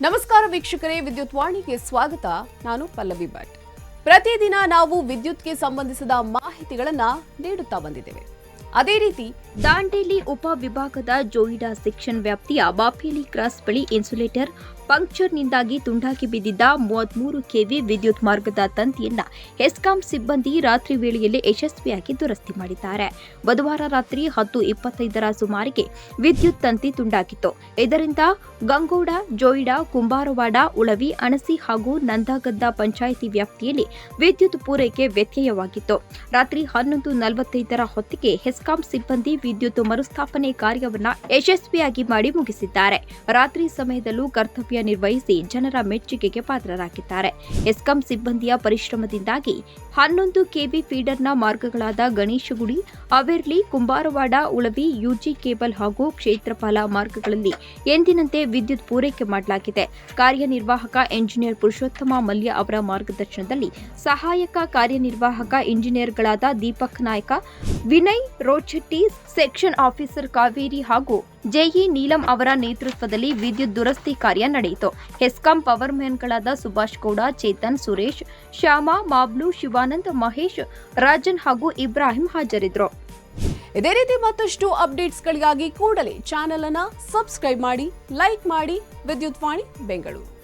ನಮಸ್ಕಾರ ವೀಕ್ಷಕರೇ, ವಿದ್ಯುತ್ ವಾಣಿಗೆ ಸ್ವಾಗತ. ನಾನು ಪಲ್ಲವಿ ಭಟ್. ಪ್ರತಿದಿನ ನಾವು ವಿದ್ಯುತ್ಗೆ ಸಂಬಂಧಿಸಿದ ಮಾಹಿತಿಗಳನ್ನ ನೀಡುತ್ತಾ ಬಂದಿದ್ದೇವೆ. ಅದೇ ರೀತಿ, ದಾಂಡೇಲಿ ಉಪ ವಿಭಾಗದ ಜೋಯಿಡಾ ಸೆಕ್ಷನ್ ವ್ಯಾಪ್ತಿಯ ಬಾಫೇಲಿ ಕ್ರಾಸ್ ಬಳಿ ಇನ್ಸುಲೇಟರ್ ಪಂಕ್ಚರ್ನಿಂದಾಗಿ ತುಂಡಾಗಿ ಬಿದ್ದಿದ್ದ ಮೂವತ್ಮೂರು ಕೆವಿ ವಿದ್ಯುತ್ ಮಾರ್ಗದ ತಂತಿಯನ್ನ ಹೆಸ್ಕಾಂ ಸಿಬ್ಬಂದಿ ರಾತ್ರಿ ವೇಳೆಯಲ್ಲಿ ಯಶಸ್ವಿಯಾಗಿ ದುರಸ್ತಿ ಮಾಡಿದ್ದಾರೆ. ಬುಧವಾರ ರಾತ್ರಿ ಹತ್ತು ಇಪ್ಪತ್ತೈದರ ಸುಮಾರಿಗೆ ವಿದ್ಯುತ್ ತಂತಿ ತುಂಡಾಗಿತ್ತು ಇದರಿಂದ ಗಂಗೋಡ, ಜೋಯಿಡಾ, ಕುಂಬಾರವಾಡ, ಉಳವಿ, ಅಣಸಿ ಹಾಗೂ ನಂದಾಗದ್ದ ಪಂಚಾಯಿತಿ ವ್ಯಾಪ್ತಿಯಲ್ಲಿ ವಿದ್ಯುತ್ ಪೂರೈಕೆ ವ್ಯತ್ಯಯವಾಗಿತ್ತು. ರಾತ್ರಿ ಹನ್ನೊಂದು ನಲವತ್ತೈದರ ಹೊತ್ತಿಗೆ ಹೆಸ್ಕಾಂ ಸಿಬ್ಬಂದಿ ವಿದ್ಯುತ್ ಮರುಸ್ಥಾಪನೆ ಕಾರ್ಯವನ್ನ ಯಶಸ್ವಿಯಾಗಿ ಮಾಡಿ ಮುಗಿಸಿದ್ದಾರೆ. ರಾತ್ರಿ ಸಮಯದಲ್ಲೂ ಕರ್ತವ್ಯ ನಿರ್ವಹಿಸಿ ಜನರ ಮೆಚ್ಚುಗೆಗೆ ಪಾತ್ರರಾಗಿದ್ದಾರೆ. ಎಸ್ಕಾಂ ಸಿಬ್ಬಂದಿಯ ಪರಿಶ್ರಮದಿಂದಾಗಿ ಹನ್ನೊಂದು ಕೆಬಿ ಫೀಡರ್ನ ಮಾರ್ಗಗಳಾದ ಗಣೇಶಗುಡಿ, ಅವೆರ್ಲಿ, ಕುಂಬಾರವಾಡ, ಉಳವಿ, ಯುಜಿ ಕೇಬಲ್ ಹಾಗೂ ಕ್ಷೇತ್ರಪಾಲ ಮಾರ್ಗಗಳಲ್ಲಿ ಎಂದಿನಂತೆ ವಿದ್ಯುತ್ ಪೂರೈಕೆ ಮಾಡಲಾಗಿದೆ. ಕಾರ್ಯನಿರ್ವಾಹಕ ಎಂಜಿನಿಯರ್ ಪುರುಷೋತ್ತಮ ಮಲ್ಯ ಅವರ ಮಾರ್ಗದರ್ಶನದಲ್ಲಿ ಸಹಾಯಕ ಕಾರ್ಯನಿರ್ವಾಹಕ ಇಂಜಿನಿಯರ್ಗಳಾದ ದೀಪಕ್ ನಾಯ್ಕ, ವಿನಯ್ ರೋಚೆಟ್ಟಿ, ಸೆಕ್ಷನ್ ಆಫೀಸರ್ ಕಾವೇರಿ ಹಾಗೂ ಜೆಇ ನೀಲಂ ಅವರ ನೇತೃತ್ವದಲ್ಲಿ ವಿದ್ಯುತ್ ದುರಸ್ತಿ ಕಾರ್ಯ ನಡೆಯಿತು. ಹೆಸ್ಕಾಂ ಪವರ್ ಮ್ಯಾನ್ಗಳಾದ ಸುಭಾಷ್ ಗೌಡ, ಚೇತನ್ ಸುರೇಶ್, ಶ್ಯಾಮ, ಮಾಬ್ಲು, ಶಿವಾನಂದ್, ಮಹೇಶ್, ರಾಜನ್ ಹಾಗೂ ಇಬ್ರಾಹಿಂ ಹಾಜರಿದ್ದರು. ಇದೇ ರೀತಿ ಮತ್ತಷ್ಟು ಅಪ್ಡೇಟ್ಸ್ಗಳಿಗಾಗಿ ಕೂಡಲೇ ಚಾನೆಲ್ ಅನ್ನ ಸಬ್ಸ್ಕ್ರೈಬ್ ಮಾಡಿ, ಲೈಕ್ ಮಾಡಿ. ವಿದ್ಯುತ್ ವಾಣಿ, ಬೆಂಗಳೂರು.